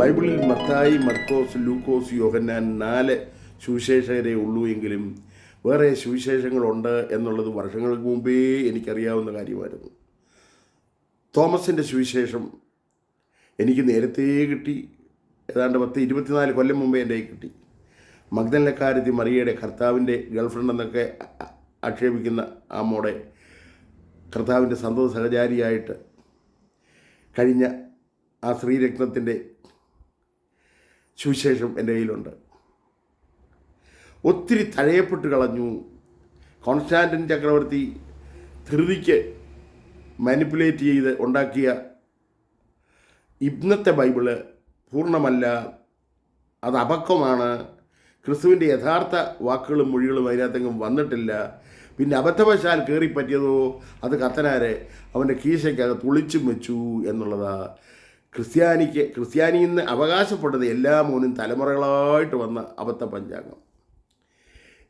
ബൈബിളിൽ മത്തായി മർക്കോസ് ലൂക്കോസ് യോഹന്നാൻ നാല് സുവിശേഷകരെ ഉള്ളൂ എങ്കിലും വേറെ സുവിശേഷങ്ങളുണ്ട് എന്നുള്ളത് വർഷങ്ങൾക്ക് മുമ്പേ എനിക്കറിയാവുന്ന കാര്യമായിരുന്നു. തോമസിന്റെ സുവിശേഷം എനിക്ക് നേരത്തെ കിട്ടി. ഏതാണ്ട് പത്ത് ഇരുപത്തിനാല് കൊല്ലം മുമ്പേ എന്റെ കിട്ടി. മഗ്ദലക്കാരത്തി മറിയയുടെ കർത്താവിന്റെ ഗേൾഫ്രണ്ട് എന്നൊക്കെ ആക്ഷേപിക്കുന്ന ആ മോടെ കർത്താവിന്റെ സന്തോഷ സഹചാരിയായിട്ട് കഴിഞ്ഞ ആ ശ്രീരത്നത്തിന്റെ സുവിശേഷം എന്റെ കയ്യിലുണ്ട്. ഒത്തിരി തഴയപ്പെട്ട് കളഞ്ഞു. കോൺസ്റ്റാന്റിൻ ചക്രവർത്തി ധൃതിക്ക് മാനിപ്പുലേറ്റ് ചെയ്ത് ഉണ്ടാക്കിയ ഇന്നത്തെ ബൈബിൾ പൂർണമല്ല. അത് അപക്വമാണ്. ക്രിസ്തുവിന്റെ യഥാർത്ഥ വാക്കുകളും മൊഴികളും അതിനകത്തെങ്കിലും വന്നിട്ടില്ല. പിന്നെ അബദ്ധവശാൽ കയറി പറ്റിയതോ അത് കത്തനാരെ അവന്റെ കീശയ്ക്കകത്ത് തുളിച്ചും വെച്ചു എന്നുള്ളതാ. ക്രിസ്ത്യാനിക്ക് ക്രിസ്ത്യാനിയിൽ നിന്ന് അവകാശപ്പെട്ടത് എല്ലാ മൂന്നും തലമുറകളായിട്ട് വന്ന അബദ്ധ പഞ്ചാംഗം.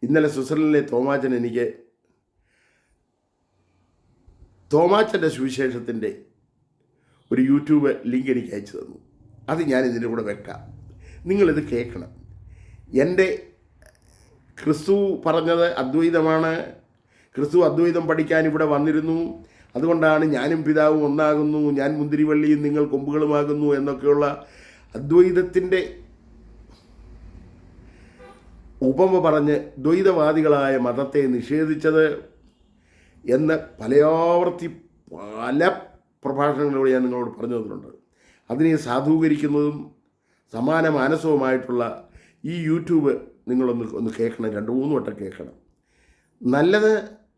ഇന്നലെ സ്വിറ്റ്സർലൻഡിലെ തോമാച്ചൻ എനിക്ക് തോമാച്ചന്റെ സുവിശേഷത്തിന്റെ ഒരു യൂട്യൂബ് ലിങ്ക് എനിക്ക് അയച്ചു തന്നു. അത് ഞാൻ ഇതിന്റെ കൂടെ വെക്കാം. നിങ്ങളിത് കേൾക്കണം. എന്റെ ക്രിസ്തു പറഞ്ഞത് അദ്വൈതമാണ്. ക്രിസ്തു അദ്വൈതം പഠിക്കാൻ ഇവിടെ വന്നിരുന്നു. അതുകൊണ്ടാണ് ഞാനും പിതാവും ഒന്നാകുന്നു ഞാൻ മുന്തിരിവള്ളിയും നിങ്ങൾ കൊമ്പുകളുമാകുന്നു എന്നൊക്കെയുള്ള അദ്വൈതത്തിന്റെ ഉപമ പറഞ്ഞ് ദ്വൈതവാദികളായ മതത്തെ നിഷേധിച്ചത് എന്ന് പലയാവർത്തി പല പ്രഭാഷണങ്ങളിലൂടെ ഞാൻ നിങ്ങളോട് പറഞ്ഞു തന്നിട്ടുണ്ട്. അതിനെ സാധൂകരിക്കുന്നതും സമാന മാനസവുമായിട്ടുള്ള ഈ യൂട്യൂബ് നിങ്ങളൊന്ന് ഒന്ന് കേൾക്കണം രണ്ട് മൂന്ന് വട്ടം കേൾക്കണം. നല്ലത്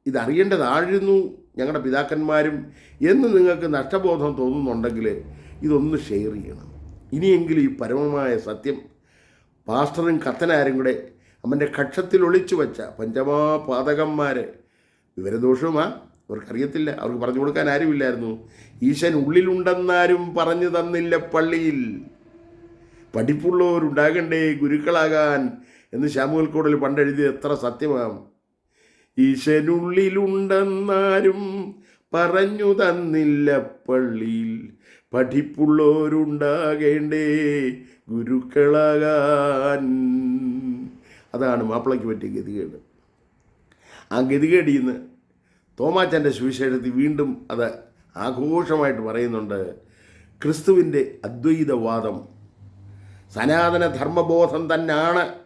ഇതറിയേണ്ടതായിരുന്നു ഞങ്ങളുടെ പിതാക്കന്മാരും എന്ന് നിങ്ങൾക്ക് നഷ്ടബോധം തോന്നുന്നുണ്ടെങ്കിൽ ഇതൊന്ന് ഷെയർ ചെയ്യണം. ഇനിയെങ്കിലും ഈ പരമമായ സത്യം പാസ്റ്ററും കത്തനാരും കൂടെ അവന്റെ കക്ഷത്തിൽ ഒളിച്ചു വച്ച പഞ്ചമാപാതകന്മാർ വിവരദോഷവുമാ? അവർക്കറിയത്തില്ല. അവർക്ക് പറഞ്ഞു കൊടുക്കാൻ ആരുമില്ലായിരുന്നു. ഈശൻ ഉള്ളിലുണ്ടെന്നാരും പറഞ്ഞു തന്നില്ല പള്ളിയിൽ. പഠിപ്പുള്ളവരുണ്ടാകണ്ടേ ഗുരുക്കളാകാൻ എന്ന് ശാമുവൽ കോടൽ പണ്ടെഴുതിയത് എത്ര സത്യമാം. ഈശനുള്ളിലുണ്ടെന്നാരും പറഞ്ഞു തന്നില്ല പള്ളിയിൽ. പഠിപ്പുള്ളോരുണ്ടാകേണ്ടേ ഗുരുക്കളാകാൻ. അതാണ് മാപ്പിളയ്ക്ക് പറ്റിയ ഗതികേട്. ആ ഗതികേടിൽ നിന്ന് തോമാച്ചന്റെ സുവിശേഷത്തിൽ വീണ്ടും അത് ആഘോഷമായിട്ട് പറയുന്നുണ്ട്. ക്രിസ്തുവിന്റെ അദ്വൈതവാദം സനാതന ധർമ്മബോധം തന്നെയാണ്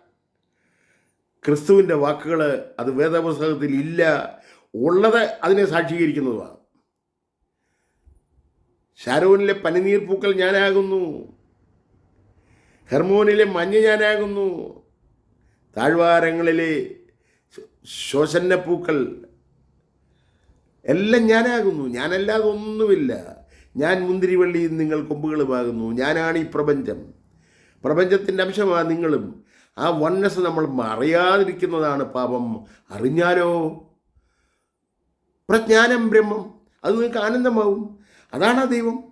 ക്രിസ്തുവിന്റെ വാക്കുകൾ അത് വേദപുസ്തകത്തിൽ ഇല്ല. ഉള്ളത് അതിനെ സാക്ഷീകരിക്കുന്നതുമാണ്. ഷാരോനിലെ പനിനീർ പൂക്കൾ ഞാനാകുന്നു. ഹെർമോനിലെ മഞ്ഞ് ഞാനാകുന്നു. താഴ്വാരങ്ങളിലെ ശോഷന്ന പൂക്കൾ എല്ലാം ഞാനാകുന്നു. ഞാനല്ലാതെ ഒന്നുമില്ല. ഞാൻ മുന്തിരിവള്ളിയും നിങ്ങൾ കൊമ്പുകളുമാകുന്നു. ഞാനാണ് ഈ പ്രപഞ്ചം. പ്രപഞ്ചത്തിന്റെ അംശമാണ് നിങ്ങളും. ആ വണ്ണസ് നമ്മൾ അറിയാതിരിക്കുന്നതാണ് പാപം. അറിഞ്ഞാലോ? പ്രജ്ഞാനം ബ്രഹ്മം അത് നിങ്ങൾക്ക് ആനന്ദമാവും. അതാണ് ആ ദൈവം.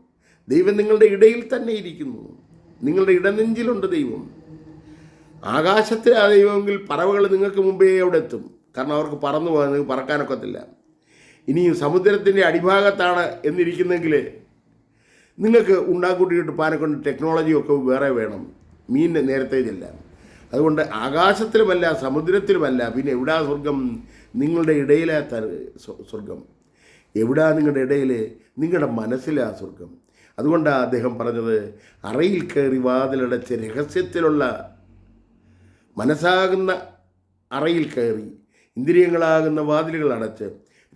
ദൈവം നിങ്ങളുടെ ഇടയിൽ തന്നെ ഇരിക്കുന്നു. നിങ്ങളുടെ ഇടനെഞ്ചിലുണ്ട് ദൈവം. ആകാശത്തിലെ ആ ദൈവമെങ്കിൽ പറവകൾ നിങ്ങൾക്ക് മുമ്പേ അവിടെ എത്തും. കാരണം അവർക്ക് പറന്നു പോകാൻ നിങ്ങൾക്ക് പറക്കാനൊക്കത്തില്ല. ഇനിയും സമുദ്രത്തിന്റെ അടിഭാഗത്താണ് എന്നിരിക്കുന്നെങ്കിൽ നിങ്ങൾക്ക് ഉണ്ടാക്കൂട്ടിയിട്ട് പാനക്കൊണ്ട് ടെക്നോളജിയൊക്കെ വേറെ വേണം. മീൻ നേരത്തെ അതുകൊണ്ട് ആകാശത്തിലുമല്ല സമുദ്രത്തിലുമല്ല പിന്നെ എവിടാ സ്വർഗം നിങ്ങളുടെ ഇടയിലാ സ്വർഗം എവിടാ നിങ്ങളുടെ ഇടയിൽ നിങ്ങളുടെ മനസ്സിലാ സ്വർഗം അതുകൊണ്ടാണ് അദ്ദേഹം പറഞ്ഞത് അറയിൽ കയറി വാതിലടച്ച് രഹസ്യത്തിലുള്ള മനസ്സാകുന്ന അറയിൽ കയറി ഇന്ദ്രിയങ്ങളാകുന്ന വാതിലുകൾ അടച്ച്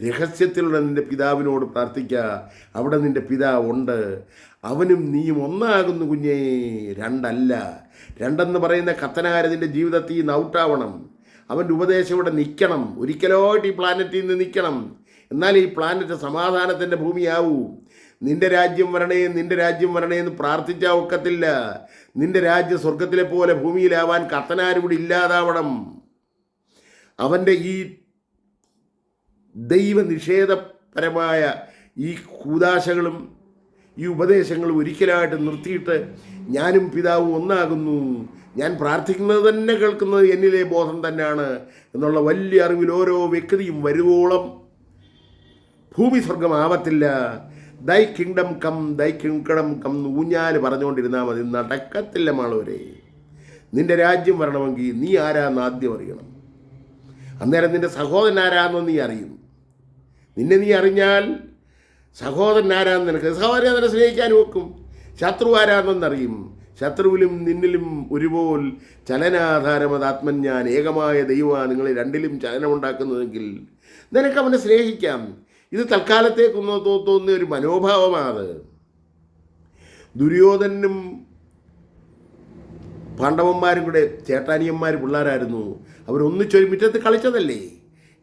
രഹസ്യത്തിലുള്ള നിന്റെ പിതാവിനോട് പ്രാർത്ഥിക്കുക അവിടെ നിന്റെ പിതാവുണ്ട്. അവനും നീയും ഒന്നാകുന്നു കുഞ്ഞേ. രണ്ടല്ല. രണ്ടെന്ന് പറയുന്ന കത്തനാരതിന്റെ ജീവിതത്തിൽ നിന്ന് ഔട്ടാവണം. അവന്റെ ഉപദേശം ഇവിടെ നിൽക്കണം. ഒരിക്കലോട്ട് ഈ പ്ലാനറ്റിൽ നിന്ന് നിൽക്കണം. എന്നാൽ ഈ പ്ലാനറ്റ് സമാധാനത്തിന്റെ ഭൂമിയാവൂ. നിന്റെ രാജ്യം വരണേ നിന്റെ രാജ്യം വരണേ എന്ന് പ്രാർത്ഥിച്ചാൽ ഒക്കത്തില്ല. നിന്റെ രാജ്യം സ്വർഗത്തിലെ പോലെ ഭൂമിയിലാവാൻ കത്തനാരിവിടെ ഇല്ലാതാവണം. അവന്റെ ഈ ദൈവനിഷേധപരമായ ഈ കൂതാശകളും ഈ ഉപദേശങ്ങളും ഒരിക്കലായിട്ട് നിർത്തിയിട്ട് ഞാനും പിതാവും ഒന്നാകുന്നു. ഞാൻ പ്രാർത്ഥിക്കുന്നത് തന്നെ കേൾക്കുന്നത് എന്നിലെ ബോധം തന്നെയാണ് എന്നുള്ള വലിയ അറിവിൽ ഓരോ വ്യക്തിയും വരുവോളം. ഭൂമി സ്വർഗം ആവത്തില്ല. Thy kingdom come thy kingdom come ഊഞ്ഞാൽ പറഞ്ഞുകൊണ്ടിരുന്നാൽ മതി. നടക്കത്തില്ല മാളവരെ. നിന്റെ രാജ്യം വരണമെങ്കിൽ നീ ആരാന്ന് ആദ്യം അറിയണം. അന്നേരം നിന്റെ സഹോദരൻ ആരാന്ന് നീ അറിയും. നിന്നെ നീ അറിഞ്ഞാൽ സഹോദരൻ ആരാന്ന് നിനക്ക് സഹോദരൻ നിന്നെ സ്നേഹിക്കാൻ നോക്കും ശത്രു ആരാന്നെന്നറിയും. ശത്രുവിലും നിന്നിലും ഒരുപോൽ ചലനാധാരമത് ആത്മജ്ഞാൻ ഏകമായ ദൈവമാണ് നിങ്ങളെ രണ്ടിലും ചലനമുണ്ടാക്കുന്നതെങ്കിൽ നിനക്ക് അവനെ സ്നേഹിക്കാം. ഇത് തൽക്കാലത്തേക്കൊന്ന് തോന്നുന്ന ഒരു മനോഭാവമാണ് ദുര്യോധനും പാണ്ഡവന്മാരും കൂടെ ചേട്ടാനിയന്മാർ പിള്ളേരായിരുന്നു. അവരൊന്നിച്ചൊരു മുറ്റത്ത് കളിച്ചതല്ലേ?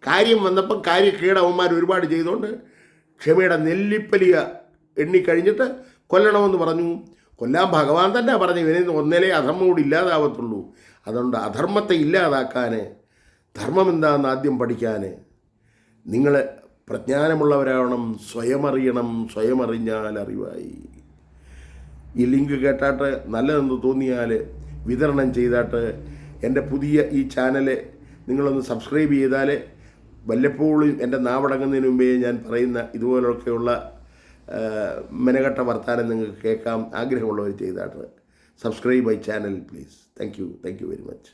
കാര്യം വന്നപ്പം കാര്യക്കേട് അവന്മാർ ഒരുപാട് ചെയ്തുകൊണ്ട് ക്ഷമയുടെ നെല്ലിപ്പലിക എണ്ണിക്കഴിഞ്ഞിട്ട് കൊല്ലണമെന്ന് പറഞ്ഞു. കൊല്ലാൻ ഭഗവാൻ തന്നെ പറഞ്ഞു ഇവനെ ഒന്നേലേ അധർമ്മം കൂടി ഇല്ലാതാവത്തുള്ളൂ. അതുകൊണ്ട് അധർമ്മത്തെ ഇല്ലാതാക്കാൻ ധർമ്മം എന്താണെന്ന് ആദ്യം പഠിക്കാൻ നിങ്ങൾ പ്രജ്ഞാനമുള്ളവരാവണം സ്വയമറിയണം സ്വയമറിഞ്ഞാൽ അറിവായി ഈ ലിങ്ക് കേട്ടാട്ട് നല്ലതെന്ന് തോന്നിയാൽ വിതരണം ചെയ്താട്ട് എന്റെ പുതിയ ഈ ചാനൽ നിങ്ങളൊന്ന് സബ്സ്ക്രൈബ് ചെയ്താൽ വല്ലപ്പോഴും എന്റെ നാവടങ്ങുന്നതിന് മുമ്പേ ഞാൻ പറയുന്ന ഇതുപോലൊക്കെയുള്ള മെനകട്ട വർത്താനം നിങ്ങൾക്ക് കേൾക്കാം. ആഗ്രഹമുള്ളവർ ചെയ്താട്ട്. Subscribe my channel please thank you thank you very much